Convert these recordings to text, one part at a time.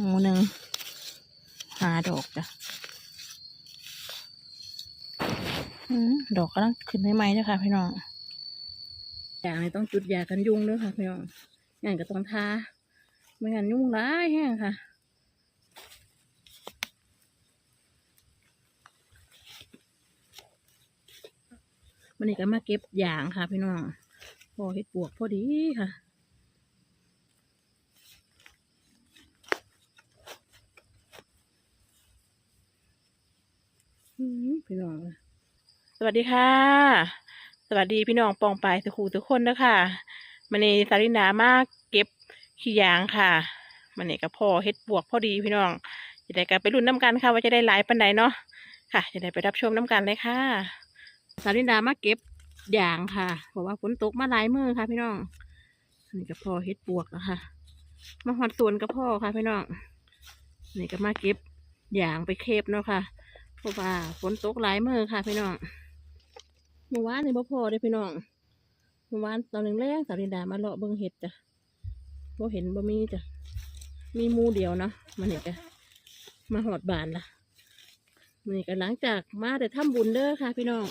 หมูหนึ่งหาดอกจ้ะอืมดอกกำลังขึ้นได้ไหมนะค่ะพี่น้องอย่างนี้ต้องจุดยากันยุงด้วยค่ะพี่น้องงานก็ต้องทาไม่งั้นยุ่งร้ายแห้งค่ะมันนี่ก็มาเก็บยางค่ะพี่น้องพอเห็ดปวกพอดีค่ะ อืม พี่น้อง สวัสดีค่ะ สวัสดีพี่น้องปองปายสกูทุกคนนะคะมันนี่สารินามาเก็บขี้ยางค่ะมันนี่ก็พอเฮ็ดบวกพอดีพี่น้องจะได้กันไปรุ่นน้ำกันค่ะ ว่าจะได้หลายปันใดเนาะค่ะจะได้ไปรับชมน้ำกันเลยค่ะ สารินามาเก็บยางค่ะเพราะว่าฝนตกมาหลายมือค่ะพี่น้องอันนี่ก็พอเฮ็ดบวกแล้วค่ะ มาหอดสวนกับพ่อค่ะพี่น้องนี่ก็มาเก็บยางไปเคบเนาะค่ะ เพราะว่าฝนตกหลายมือค่ะพี่น้องเมื่อวานนี่บ่พอเลยพี่น้องเมื่อวานตอนหนึ่งแรกสาวดินดามาเลาะเบิ่งเห็ดจ้ะบ่เห็นบ่มีจ้ะมีมูเดียวเนาะมันนี่ก็มาหอดบานละมันนี่ก็หลังจากมาแต่ทำบุญเด้อค่ะ พี่น้อง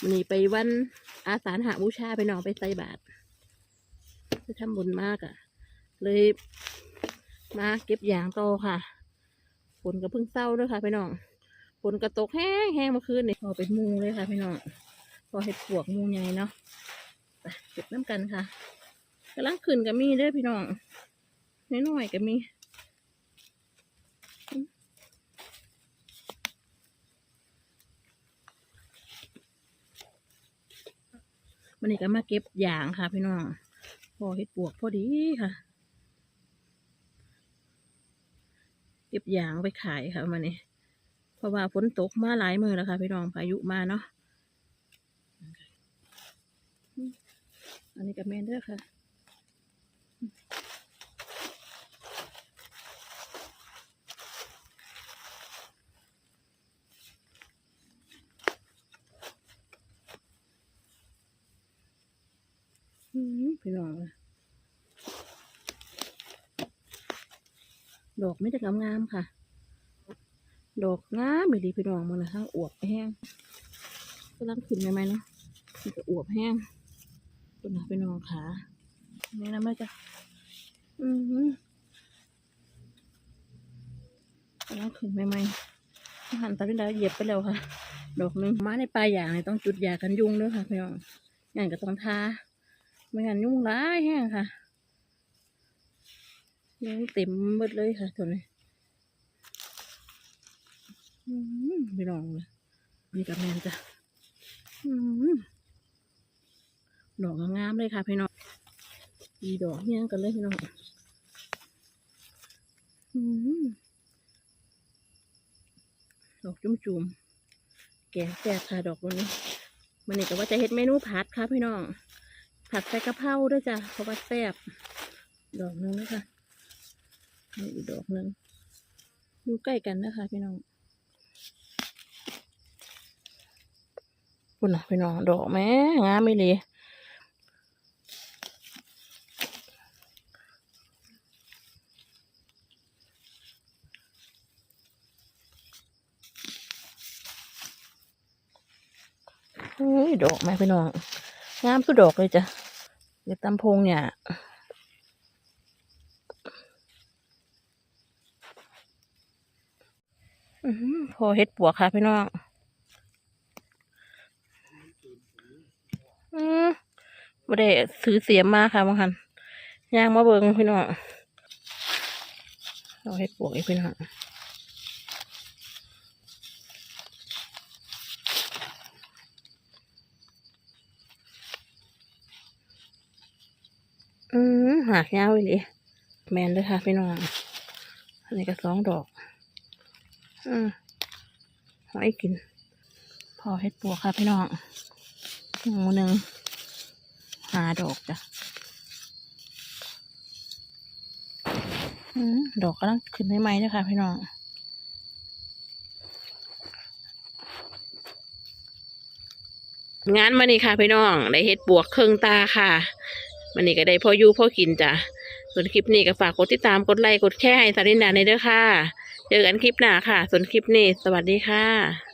มันนี่ไปวันอาสาฬหาบูชาพี่น้องไปใส่บาตรไปทำบุญมากอะ่ะ เลยมาเก็บยางโตค่ะฝนก็เพิ่งเศร้าด้วยค่ะพี่น้อง นกระตกแห้งแห้งเมื่อคืนนี่พอเป็นมูเลยค่ะพี่น้องพอเห็ดปวกมูใหญ่เนาะไปเก็บน้ำกันค่ะกำลังขึ้นก็มีเด้อพี่น้องน้อยๆก็มีมันนี่ก็มาเก็บยางค่ะ พี่น้องพอเห็ดปวกพอดีค่ะ เก็บยางไปขายค่ะมันนี่ ราะว่าฝนตกมาหลายมือแล้วค่ะพี่น้องพายุมาเนาะอันนี้กับแมนเดอร์ค่ะอืมพี่น้องอะดอกไม่ได้งามๆค่ะ ดอกงามดีพี่น้องมันนะคะอวบแห้งกำลังขึ้นใหม่ๆเนาะมันจะอวบแห้งตัวนะพี่น้องขานี่นะแม่จ้ะอือหือกำลังขึ้นใหม่ๆหันตาลินดาเหยียบไปแล้วค่ะ ดอกหนึงมาในปลายอย่างเนี่ยต้องจุดยากันยุงด้วยค่ะพี่น้องงานก็ต้องทาไม่งั้นยุ่งร้ายแห้งค่ะยุงเต็มหมดเลยค่ะตัวนี้ ไม่ลองเลยนี่กับแมนจ้ะอืมดอกงามๆเลยค่ะพี่น้องอีดอกเนี้ยงกันเลยพี่น้องอืมดอกจุ่มๆแกงแจกค่ะดอกวันนี้มันนี่ก็ว่าจะเฮ็ดเมนูผัดค่ะพี่น้อง ผัดใส่กะเพราด้วยจ้ะเพราะว่าแซ่บดอกหนึงนะคะนี่อีกดอกหนึงอยู่ใกล้กันนะคะพี่น้อง คุณนะพี่น้องดอกแม่งามไม่เลยเฮ้ยดอกแม่พี่น้องงามสุดดอกเลยจ้ะเด็กตำพงเนี่ยพอเฮ็ดปวกค่ะพี่น้อง อืมบ่ได้ซื้อเสียมมาค่ะบางคันย่างมาเบิงพี่น้องเราเฮ็ดปวกอีกพี่น้องอืมหากยาวเลยแมนเลยค่ะพี่น้องอันนี้ก็สองดอก อืมหอยกิน พอเฮ็ดปวกค่ะพี่น้อง หมูหนึ่งหาดอกจ้ะอืมดอกกำลังขึ้นได้ไหมเด้ค่ะพี่น้องงานมานี่ค่ะพี่น้องได้เฮ็ดบวกเครื่องตาค่ะมันนี่ก็ได้พ่อยู่พ่อกินจ้ะส่วนคลิปนี้ก็ฝากกดติดตามกดไลค์กดแชร์ให้สารินดาในเด้อค่ะ เจอกันคลิปหน้าค่ะ ส่วนคลิปนี้ สวัสดีค่ะ